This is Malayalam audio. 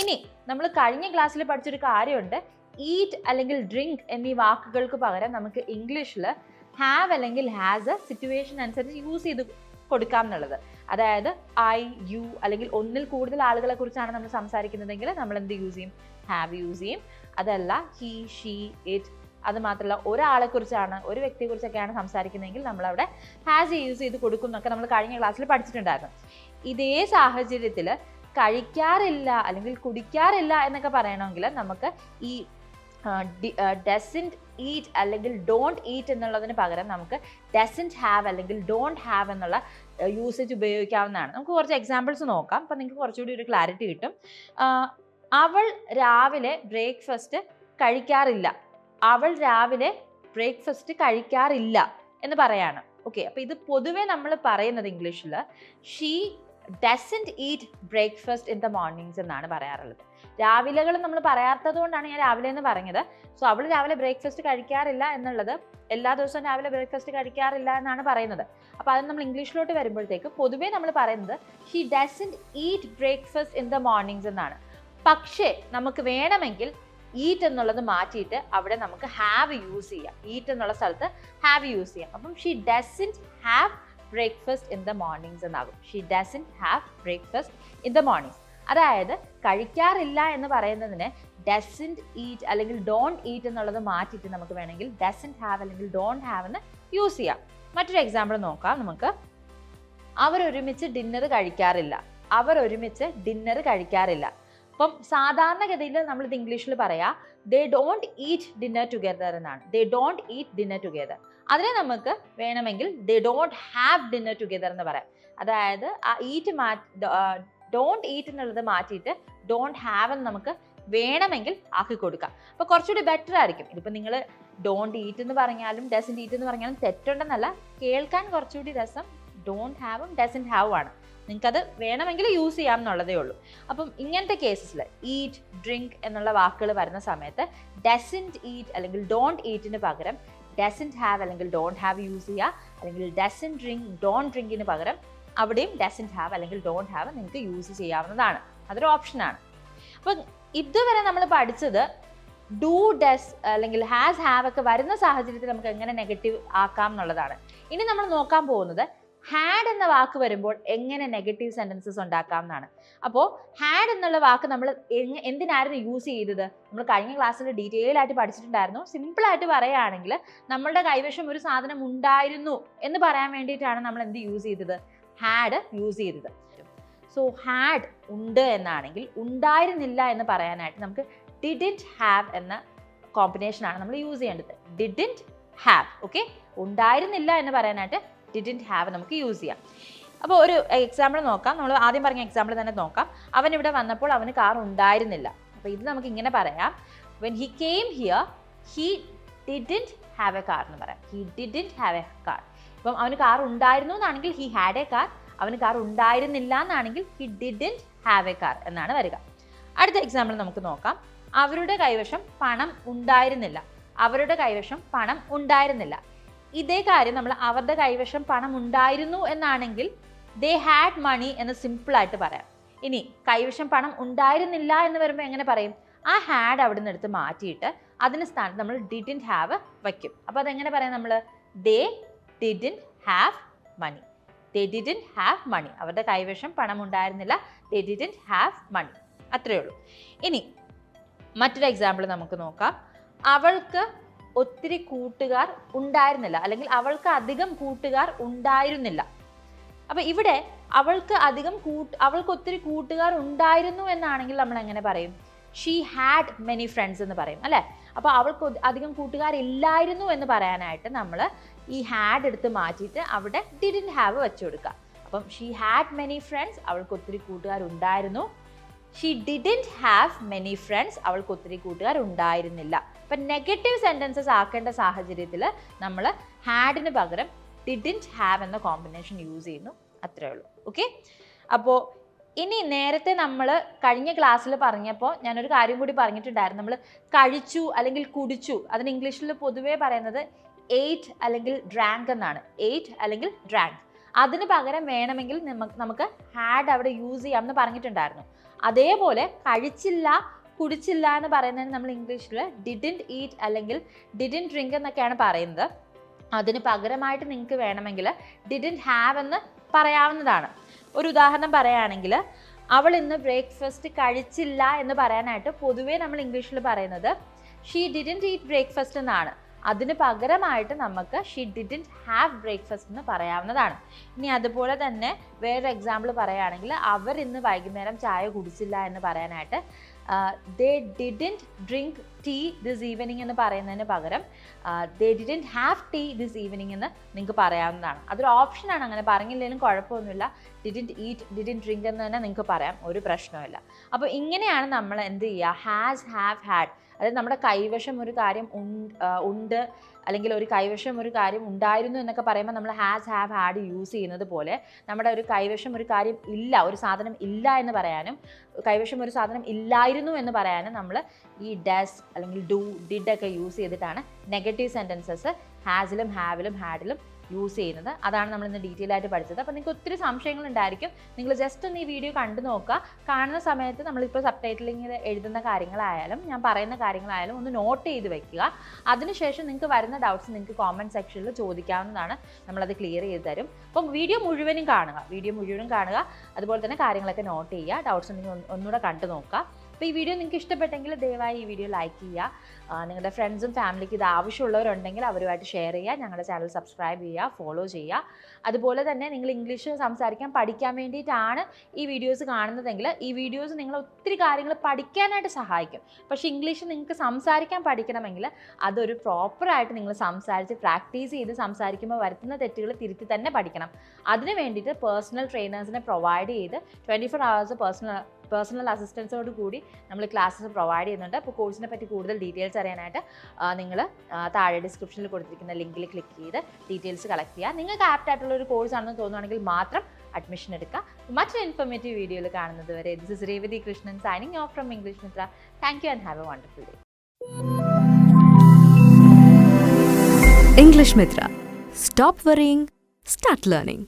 ഇനി നമ്മൾ കഴിഞ്ഞ ക്ലാസ്സിൽ പഠിച്ചൊരു കാര്യമുണ്ട്. ഈറ്റ് അല്ലെങ്കിൽ ഡ്രിങ്ക് എന്നീ വാക്കുകൾക്ക് പകരം നമുക്ക് ഇംഗ്ലീഷിൽ ഹാവ് അല്ലെങ്കിൽ ഹാസ് എ സിറ്റുവേഷൻ അനുസരിച്ച് യൂസ് ചെയ്ത് കൊടുക്കാം എന്നുള്ളത്. അതായത് ഐ യു അല്ലെങ്കിൽ ഒന്നിൽ കൂടുതൽ ആളുകളെ കുറിച്ചാണ് നമ്മൾ സംസാരിക്കുന്നതെങ്കിൽ നമ്മൾ എന്ത് യൂസ് ചെയ്യും? ഹാവ് യൂസ് ചെയ്യും. അതല്ല ഹി ഷീ ഇറ്റ് അത് മാത്രമല്ല ഒരാളെ കുറിച്ചാണ് ഒരു വ്യക്തിയെ കുറിച്ചൊക്കെയാണ് സംസാരിക്കുന്നതെങ്കിൽ നമ്മളവിടെ ഹാസ് യൂസ് ചെയ്ത് കൊടുക്കും എന്നൊക്കെ നമ്മൾ കഴിഞ്ഞ ക്ലാസ്സിൽ പഠിച്ചിട്ടുണ്ടായിരുന്നു. ഇതേ സാഹചര്യത്തിൽ കഴിക്കാറില്ല അല്ലെങ്കിൽ കുടിക്കാറില്ല എന്നൊക്കെ പറയണമെങ്കിൽ നമുക്ക് ഈ ഡസിന്റ് ഈറ്റ് അല്ലെങ്കിൽ ഡോണ്ട് ഈറ്റ് എന്നുള്ളതിന് പകരം നമുക്ക് ഡസന്റ് ഹാവ് അല്ലെങ്കിൽ ഡോണ്ട് ഹാവ് എന്നുള്ള യൂസേജ് ഉപയോഗിക്കാവുന്നതാണ്. നമുക്ക് കുറച്ച് എക്സാമ്പിൾസ് നോക്കാം. അപ്പം നിങ്ങൾക്ക് കുറച്ചുകൂടി ഒരു ക്ലാരിറ്റി കിട്ടും. അവൾ രാവിലെ ബ്രേക്ക്ഫാസ്റ്റ് കഴിക്കാറില്ല. അവൾ രാവിലെ ബ്രേക്ക്ഫാസ്റ്റ് കഴിക്കാറില്ല എന്ന് പറയാണ്. ഓക്കെ അപ്പോൾ ഇത് പൊതുവേ നമ്മൾ പറയുന്നത് ഇംഗ്ലീഷിൽ she doesn't eat breakfast in the mornings എന്നാണ് പറയാറുള്ളത്. രാവിലെകൾ നമ്മൾ പറയാത്തത് കൊണ്ടാണ് ഞാൻ രാവിലെ എന്ന് പറഞ്ഞത്. സോ അവൾ രാവിലെ ബ്രേക്ക്ഫാസ്റ്റ് കഴിക്കാറില്ല എന്നുള്ളത് എല്ലാ ദിവസവും രാവിലെ ബ്രേക്ക്ഫാസ്റ്റ് കഴിക്കാറില്ല എന്നാണ് പറയുന്നത്. അപ്പോൾ അത് നമ്മൾ ഇംഗ്ലീഷിലോട്ട് വരുമ്പോഴത്തേക്ക് പൊതുവേ നമ്മൾ പറയുന്നത് she doesn't eat breakfast in the mornings എന്നാണ്. പക്ഷേ നമുക്ക് വേണമെങ്കിൽ ഈറ്റ് എന്നുള്ളത് മാറ്റിയിട്ട് അവിടെ നമുക്ക് ഹാവ് യൂസ് ചെയ്യാം. ഈറ്റ് എന്നുള്ള സ്ഥലത്ത് ഹാവ് യൂസ് ചെയ്യാം. അപ്പം she doesn't have breakfast in the mornings എന്നാകും. She doesn't have breakfast in the mornings അതായത് കഴിക്കാറില്ല എന്ന് പറയുന്നതിന് ഡസന്റ് ഈറ്റ് അല്ലെങ്കിൽ ഡോണ്ട് ഈറ്റ് എന്നുള്ളത് മാറ്റിയിട്ട് നമുക്ക് വേണമെങ്കിൽ ഡസന്റ് ഹാവ് അല്ലെങ്കിൽ ഡോണ്ട് ഹാവ് എന്ന് യൂസ് ചെയ്യാം. മറ്റൊരു എക്സാമ്പിൾ നോക്കാം നമുക്ക്. അവരൊരുമിച്ച് ഡിന്നർ കഴിക്കാറില്ല. അവരൊരുമിച്ച് ഡിന്നർ കഴിക്കാറില്ല. അപ്പം സാധാരണഗതിയിൽ നമ്മളിത് ഇംഗ്ലീഷിൽ പറയാം they don't eat dinner together എന്നാണ്. They don't eat dinner together അതിനെ നമുക്ക് വേണമെങ്കിൽ they don't have dinner together എന്ന് പറയാം. അതായത് ആ ഈറ്റ് മാറ്റി ഡോണ്ട് ഈറ്റ് എന്നുള്ളത് മാറ്റിയിട്ട് ഡോണ്ട് ഹാവ് എന്ന് നമുക്ക് വേണമെങ്കിൽ ആക്കി കൊടുക്കാം. അപ്പോൾ കുറച്ചുകൂടി ബെറ്റർ ആയിരിക്കും. ഇതിപ്പോൾ നിങ്ങൾ ഡോണ്ട് ഈറ്റ് എന്ന് പറഞ്ഞാലും ഡസന്റ് ഈറ്റ് എന്ന് പറഞ്ഞാലും തെറ്റുണ്ടെന്നല്ല കേൾക്കാൻ കുറച്ചുകൂടി രസം ഡോണ്ട് ഹാവും ഡസന്റ് ഹാവും ആണ്. നിങ്ങൾക്കത് വേണമെങ്കിൽ യൂസ് ചെയ്യാം എന്നുള്ളതേ ഉള്ളൂ. അപ്പം ഇങ്ങനത്തെ കേസസിൽ ഈറ്റ് ഡ്രിങ്ക് എന്നുള്ള വാക്കുകൾ വരുന്ന സമയത്ത് ഡസന്റ് ഈറ്റ് അല്ലെങ്കിൽ ഡോണ്ട് ഈറ്റിന് പകരം ഡസന്റ് ഹാവ് അല്ലെങ്കിൽ ഡോണ്ട് ഹാവ് യൂസ് ചെയ്യുക. അല്ലെങ്കിൽ ഡസൻ ഡ്രിങ്ക് ഡോണ്ട് ഡ്രിങ്കിന് പകരം അവിടെയും ഡസന്റ് ഹാവ് അല്ലെങ്കിൽ ഡോണ്ട് ഹാവ് നിങ്ങൾക്ക് യൂസ് ചെയ്യാവുന്നതാണ്. അതൊരു ഓപ്ഷനാണ് അപ്പം ഇതുവരെ നമ്മൾ പഠിച്ചത് ഡു ഡസ് അല്ലെങ്കിൽ ഹാസ് ഹാവ് ഒക്കെ വരുന്ന സാഹചര്യത്തിൽ നമുക്ക് എങ്ങനെ നെഗറ്റീവ് ആക്കാം എന്നുള്ളതാണ്. ഇനി നമ്മൾ നോക്കാൻ പോകുന്നത് ഹാഡ് എന്ന വാക്ക് വരുമ്പോൾ എങ്ങനെ നെഗറ്റീവ് സെന്റൻസസ് ഉണ്ടാക്കാം എന്നാണ് അപ്പോൾ ഹാഡ് എന്നുള്ള വാക്ക് നമ്മൾ എന്തിനായിരുന്നു യൂസ് ചെയ്തത്? നമ്മൾ കഴിഞ്ഞ ക്ലാസ്സിൽ ഡീറ്റെയിൽ ആയിട്ട് പഠിച്ചിട്ടുണ്ടായിരുന്നു. സിമ്പിളായിട്ട് പറയുകയാണെങ്കിൽ നമ്മളുടെ കൈവശം ഒരു സാധനം ഉണ്ടായിരുന്നു എന്ന് പറയാൻ വേണ്ടിയിട്ടാണ് നമ്മൾ എന്ത് യൂസ് ചെയ്തത്? ഹാഡ് യൂസ് ചെയ്തത്. സോ ഹാഡ് ഉണ്ട് എന്നാണെങ്കിൽ ഉണ്ടായിരുന്നില്ല എന്ന് പറയാനായിട്ട് നമുക്ക് ഡിഡിന്റ് ഹാവ് എന്ന കോമ്പിനേഷനാണ് നമ്മൾ യൂസ് ചെയ്യേണ്ടത്. ഡിഡിന്റ് ഹാവ് ഓക്കെ ഉണ്ടായിരുന്നില്ല എന്ന് പറയാനായിട്ട് ഡിഡിന്റ് ഹാവ് നമുക്ക് യൂസ് ചെയ്യാം. അപ്പോൾ ഒരു എക്സാമ്പിൾ നോക്കാം. നമ്മൾ ആദ്യം പറഞ്ഞ എക്സാമ്പിൾ തന്നെ നോക്കാം. അവൻ ഇവിടെ വന്നപ്പോൾ അവന് കാർ ഉണ്ടായിരുന്നില്ല. അപ്പോൾ ഇത് നമുക്ക് ഇങ്ങനെ പറയാം. When he came here he didn't have a car എന്ന് പറയാം. He didn't have a car ഇപ്പം അവന് കാർ ഉണ്ടായിരുന്നു എന്നാണെങ്കിൽ ഹി ഹാഡ് എ കാർ അവന് കാർ ഉണ്ടായിരുന്നില്ല എന്നാണെങ്കിൽ he didn't have a car എന്നാണ് വരിക. അടുത്ത എക്സാമ്പിൾ നമുക്ക് നോക്കാം. അവരുടെ കൈവശം പണം ഉണ്ടായിരുന്നില്ല. അവരുടെ കൈവശം പണം ഉണ്ടായിരുന്നില്ല. ഇതേ കാര്യം നമ്മൾ അവരുടെ കൈവശം പണം ഉണ്ടായിരുന്നു എന്നാണെങ്കിൽ ദേ ഹാഡ് മണി എന്ന് സിമ്പിളായിട്ട് പറയാം. ഇനി കൈവശം പണം ഉണ്ടായിരുന്നില്ല എന്ന് വരുമ്പോൾ എങ്ങനെ പറയും? ആ ഹാഡ് അവിടെ നിന്ന് എടുത്ത് മാറ്റിയിട്ട് അതിന് സ്ഥാനത്ത് നമ്മൾ ഡിഡിന്റ് ഹാവ് വയ്ക്കും. അപ്പോൾ അതെങ്ങനെ പറയാം നമ്മൾ they didn't have money they didn't have money അവരുടെ കൈവശം പണം ഉണ്ടായിരുന്നില്ല ദേ ഡിഡിന്റ് ഹാവ് മണി അത്രയേ ഉള്ളൂ. ഇനി മറ്റൊരു എക്സാമ്പിൾ നമുക്ക് നോക്കാം. അവൾക്ക് ഒത്തിരി കൂട്ടുകാർ ഉണ്ടായിരുന്നില്ല. അല്ലെങ്കിൽ അവൾക്ക് അധികം കൂട്ടുകാർ ഉണ്ടായിരുന്നില്ല. അപ്പൊ ഇവിടെ അവൾക്ക് അധികം കൂട്ട് അവൾക്ക് ഒത്തിരി കൂട്ടുകാർ ഉണ്ടായിരുന്നു എന്നാണെങ്കിൽ നമ്മൾ എങ്ങനെ പറയും? ഷീ ഹാഡ് മെനി ഫ്രണ്ട്സ് എന്ന് പറയും അല്ലേ? അപ്പോൾ അവൾക്ക് അധികം കൂട്ടുകാർ ഇല്ലായിരുന്നു എന്ന് പറയാനായിട്ട് നമ്മൾ ഈ ഹാഡ് എടുത്ത് മാറ്റിയിട്ട് അവിടെ ഡിഡിൻ ഹാവ് വെച്ചു കൊടുക്കുക. അപ്പം ഷീ ഹാഡ് മെനി ഫ്രണ്ട്സ് അവൾക്ക് ഒത്തിരി കൂട്ടുകാരുണ്ടായിരുന്നു she didn't have many friends അവൾക്ക് ഒത്തിരി കൂട്ടുകാർ ഉണ്ടായിരുന്നില്ല. അപ്പം നെഗറ്റീവ് സെന്റൻസസ് ആക്കേണ്ട സാഹചര്യത്തിൽ നമ്മൾ ഹാഡിന് പകരം ഡിഡിന്റ് ഹാവ് എന്ന കോമ്പിനേഷൻ യൂസ് ചെയ്യുന്നു. അത്രേ ഉള്ളൂ. ഓക്കെ അപ്പോൾ ഇനി നേരത്തെ നമ്മൾ കഴിഞ്ഞ ക്ലാസ്സിൽ പറഞ്ഞപ്പോൾ ഞാനൊരു കാര്യം കൂടി പറഞ്ഞിട്ടുണ്ടായിരുന്നു. നമ്മൾ കഴിച്ചു അല്ലെങ്കിൽ കുടിച്ചു അതിന് ഇംഗ്ലീഷിൽ പൊതുവേ പറയുന്നത് എയ്റ്റ് അല്ലെങ്കിൽ ഡ്രാങ്ക് എന്നാണ്. എയ്റ്റ് അല്ലെങ്കിൽ ഡ്രാങ്ക് അതിന് പകരം വേണമെങ്കിൽ നമുക്ക് ഹാഡ് അവിടെ യൂസ് ചെയ്യാമെന്ന് പറഞ്ഞിട്ടുണ്ടായിരുന്നു. അതേപോലെ കഴിച്ചില്ല കുടിച്ചില്ല എന്ന് പറയുന്നതിന് നമ്മൾ ഇംഗ്ലീഷിൽ ഡിഡിന്റ് ഈറ്റ് അല്ലെങ്കിൽ ഡിഡിന്റ് ഡ്രിങ്ക് എന്നൊക്കെയാണ് പറയുന്നത്. അതിന് പകരമായിട്ട് നിങ്ങൾക്ക് വേണമെങ്കിൽ ഡിഡിന്റ് ഹാവ് എന്ന് പറയാവുന്നതാണ്. ഒരു ഉദാഹരണം പറയുകയാണെങ്കിൽ അവൾ ഇന്ന് ബ്രേക്ക്ഫാസ്റ്റ് കഴിച്ചില്ല എന്ന് പറയാനായിട്ട് പൊതുവേ നമ്മൾ ഇംഗ്ലീഷിൽ പറയുന്നത് ഷീ ഡിഡിന്റ് ഈറ്റ് ബ്രേക്ക്ഫാസ്റ്റ് എന്നാണ്. അതിന് പകരമായിട്ട് നമുക്ക് ഷീ ഡിഡിന്റ് ഹാവ് ബ്രേക്ക്ഫാസ്റ്റ് എന്ന് പറയാവുന്നതാണ്. ഇനി അതുപോലെ തന്നെ വേറൊരു എക്സാമ്പിൾ പറയുകയാണെങ്കിൽ അവർ ഇന്ന് വൈകുന്നേരം ചായ കുടിച്ചില്ല എന്ന് പറയാനായിട്ട് they didn't drink tea this evening എന്ന് പറയുന്നതിന് പകരം they didn't have tea this evening എന്ന് നിങ്ങൾക്ക് പറയാവുന്നതാണ്. അതൊരു ഓപ്ഷനാണ് അങ്ങനെ പറഞ്ഞില്ലെങ്കിലും കുഴപ്പമൊന്നുമില്ല. ഡിഡിന്റ് ഈറ്റ് ഡിഡിന്റ് ഡ്രിങ്ക് എന്ന് തന്നെ നിങ്ങൾക്ക് പറയാം ഒരു പ്രശ്നവുമില്ല. അപ്പോൾ ഇങ്ങനെയാണ് നമ്മൾ എന്ത് ചെയ്യുക? ഹാസ് ഹാവ് ഹാഡ് അതായത് നമ്മുടെ കൈവശം ഒരു കാര്യം ഉണ്ട് അല്ലെങ്കിൽ ഒരു കൈവശം ഒരു കാര്യം ഉണ്ടായിരുന്നു എന്നൊക്കെ പറയുമ്പോൾ നമ്മൾ ഹാസ് ഹാവ് ഹാഡ് യൂസ് ചെയ്യുന്നത് പോലെ നമ്മുടെ ഒരു കൈവശം ഒരു കാര്യം ഇല്ല ഒരു സാധനം ഇല്ല എന്ന് പറയാനും കൈവശം ഒരു സാധനം ഇല്ലായിരുന്നു എന്ന് പറയാനും നമ്മൾ ഈ ഡസ് അല്ലെങ്കിൽ ഡു ഡിഡ് ഒക്കെ യൂസ് ചെയ്തിട്ടാണ് നെഗറ്റീവ് സെന്റൻസസ് ഹാസിലും ഹാവിലും ഹാഡിലും യൂസ് ചെയ്യുന്നത്. അതാണ് നമ്മൾ ഇന്ന് ഡീറ്റെയിൽ ആയിട്ട് പഠിച്ചത്. അപ്പോൾ നിങ്ങൾക്ക് ഒത്തിരി സംശയങ്ങൾ ഉണ്ടായിരിക്കും നിങ്ങൾ ജസ്റ്റ് ഒന്ന് ഈ വീഡിയോ കണ്ടു നോക്കുക. കാണുന്ന സമയത്ത് നമ്മളിപ്പോൾ സബ് ടൈറ്റിലിങ്ങിൽ എഴുതുന്ന കാര്യങ്ങളായാലും ഞാൻ പറയുന്ന കാര്യങ്ങളായാലും ഒന്ന് നോട്ട് ചെയ്ത് വെക്കുക. അതിനുശേഷം നിങ്ങൾക്ക് വരുന്ന ഡൗട്ട്സ് നിങ്ങൾക്ക് കോമന്റ് സെക്ഷനിൽ ചോദിക്കാവുന്നതാണ്. നമ്മളത് ക്ലിയർ ചെയ്ത് തരും. അപ്പം വീഡിയോ മുഴുവനും കാണുക. വീഡിയോ മുഴുവനും കാണുക. അതുപോലെ തന്നെ കാര്യങ്ങളൊക്കെ നോട്ട് ചെയ്യുക. ഡൗട്ട്സ് ഉണ്ടെങ്കിൽ ഒന്ന് ഒന്നുകൂടെ കണ്ടു നോക്കുക. അപ്പോൾ ഈ വീഡിയോ നിങ്ങൾക്ക് ഇഷ്ടപ്പെട്ടെങ്കിൽ ദയവായി ഈ വീഡിയോ ലൈക്ക് ചെയ്യുക. നിങ്ങളുടെ ഫ്രണ്ട്സും ഫാമിലിക്ക് ഇത് ആവശ്യമുള്ളവരുണ്ടെങ്കിൽ അവരുമായിട്ട് ഷെയർ ചെയ്യുക. ഞങ്ങളുടെ ചാനൽ സബ്സ്ക്രൈബ് ചെയ്യുക ഫോളോ ചെയ്യുക. അതുപോലെ തന്നെ നിങ്ങൾ ഇംഗ്ലീഷ് സംസാരിക്കാൻ പഠിക്കാൻ വേണ്ടിയിട്ടാണ് ഈ വീഡിയോസ് കാണുന്നതെങ്കിൽ ഈ വീഡിയോസ് നിങ്ങൾ ഒത്തിരി കാര്യങ്ങൾ പഠിക്കാനായിട്ട് സഹായിക്കും. പക്ഷേ ഇംഗ്ലീഷ് നിങ്ങൾക്ക് സംസാരിക്കാൻ പഠിക്കണമെങ്കിൽ അതൊരു പ്രോപ്പറായിട്ട് നിങ്ങൾ സംസാരിച്ച് പ്രാക്ടീസ് ചെയ്ത് സംസാരിക്കുമ്പോൾ വരുത്തുന്ന തെറ്റുകൾ തിരുത്തി തന്നെ പഠിക്കണം. അതിന് വേണ്ടിയിട്ട് പേഴ്സണൽ ട്രെയിനേഴ്സിനെ പ്രൊവൈഡ് ചെയ്ത് twenty four hours personal personal അസിസ്റ്റൻസോട് കൂടി നമ്മൾ ക്ലാസ്സസ് പ്രൊവൈഡ് ചെയ്യുന്നുണ്ട്. അപ്പോൾ കോഴ്സിനെ പറ്റി കൂടുതൽ ഡീറ്റെയിൽസ് അറിയാനായിട്ട് നിങ്ങൾ താഴെ ഡിസ്ക്രിപ്ഷനിൽ കൊടുത്തിരിക്കുന്ന ലിങ്കിൽ ക്ലിക്ക് ചെയ്ത് ഡീറ്റെയിൽസ് കളക്ട് ചെയ്യുക. നിങ്ങൾക്ക് ആപ്റ്റ് ആയിട്ടുള്ള ഒരു കോഴ്സ് ആണെന്ന് തോന്നുവാണെങ്കിൽ മാത്രം അഡ്മിഷൻ എടുക്കുക. മറ്റൊരു ഇൻഫോർമേറ്റീവ് വീഡിയോയിൽ കാണുന്നത് വരെ this is Revathi Krishnan signing off from English Mitra thank you and have a wonderful day English Mitra. Stop worrying, start learning.